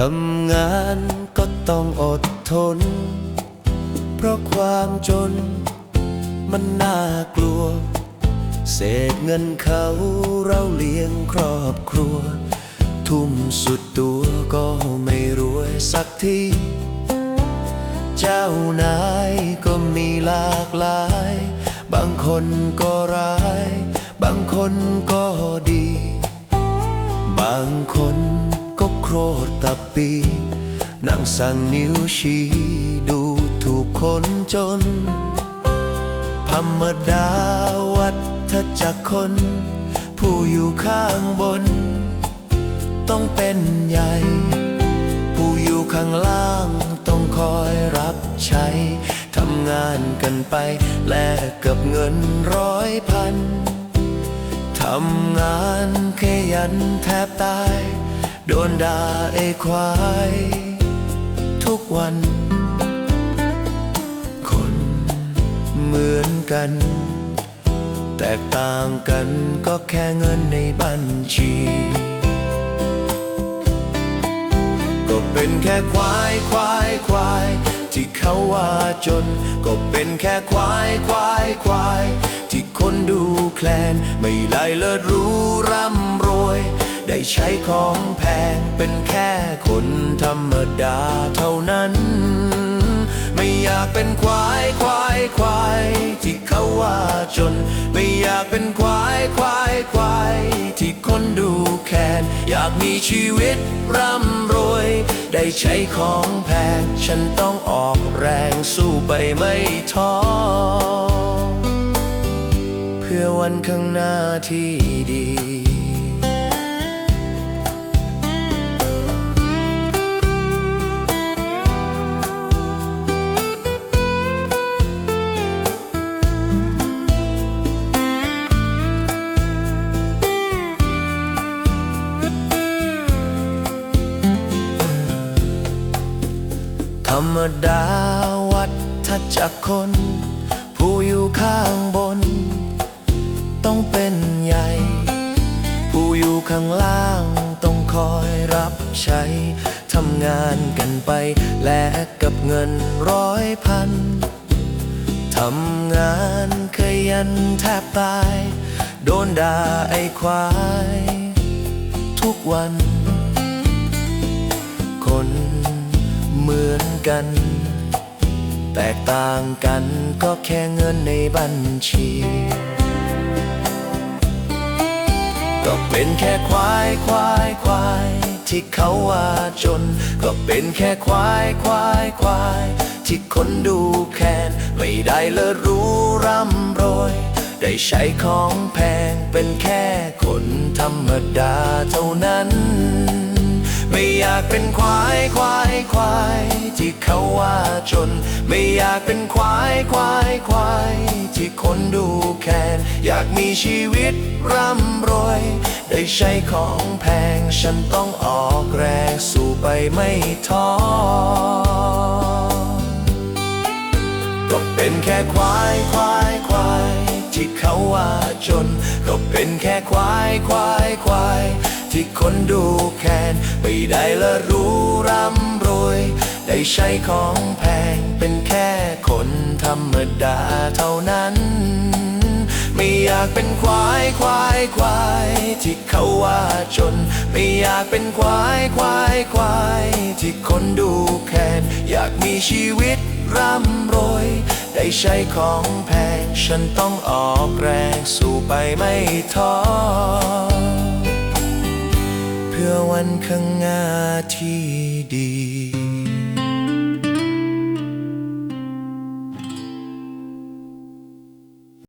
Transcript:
ทำงานก็ต้องอดทน เพราะความจนมันน่ากลัว เศษเงินเขาเราเลี้ยงครอบครัว ทุ่มสุดตัวก็ไม่รวยสักที เจ้านายก็มีหลากหลาย บางคนก็ร้าย บางคนก็ดี บางคนก็โครธต ปี นั่งสั่งนิ้วชี้ดูถูกคนจน ธรรมดาวัฏจักรคน ผู้อยู่ข้างบน ต้องเป็นใหญ่ ผู้อยู่ข้างล่างต้องคอยรับใช้ ทำงานกันไป แลกกับเงินร้อยพันทำงานขยันแทบตาย โดนด่าไอ้ควาย ทุกวัน คนเหมือนกัน แตกต่างกันก็แค่เงินในบัญชี ก็เป็นแค่ควายควายควายที่เขาว่าจน ก็เป็นแค่ควายควายควายที่คนดูแคลน ไม่ได้เลิศรู้ร่ำรวย ได้ใช้ของแพงเป็นแค่คนธรรมดาเท่านั้น ไม่อยากเป็นควายควายควายที่เขาว่าจน ไม่อยากเป็นควายควายควายที่คนดูแคนอยากมีชีวิตร่ำรวย ได้ใช้ของแพง ฉันต้องออกแรงสู้ไปไม่ท้อเพื่อวันข้างหน้าที่ดี มดาวัฏจักคน ผู้อยู่ข้างบน ต้องเป็นใหญ่ ผู้อยู่ข้างล่างต้องคอยรับใช้ ทำงานกันไป แลกกับเงินร้อยพัน ทำงานขยันแทบตาย โดนด่าไอ้ควาย ทุกวัน กัน แตกต่างกันก็แค่เงินในบัญชี ก็เป็นแค่ควายควายควายที่เขาว่าจน ก็เป็นแค่ควายควายควายที่คนดูแคนไม่ได้เลิศรู้ร่ำรวยได้ใช้ของแพงเป็นแค่คนธรรมดาเท่านั้น ไม่อยากเป็นควายควายควาย ที่เขาว่าจน ไม่อยากเป็นควายควายควายที่คนดูแคนอยากมีชีวิตร่ำรวย ได้ใช้ของแพง ฉันต้องออกแรงสู้ไปไม่ท้อก็เป็นแค่ควายควายควายที่เขาว่าจน ก็เป็นแค่ควายควายควายที่คนดูแคนไม่ได้ละรู้ร่ำรวย ได้ใช้ของแพงเป็นแค่คนธรรมดาเท่านั้น ไม่อยากเป็นควายควายควายที่เขาว่าจน ไม่อยากเป็นควายควายควายที่คนดูแคนอยากมีชีวิตร่ำรวยได้ใช้ของแพง ฉันต้องออกแรงสู้ไปไม่ท้อ เพื่อวันข้างหน้าที่ดี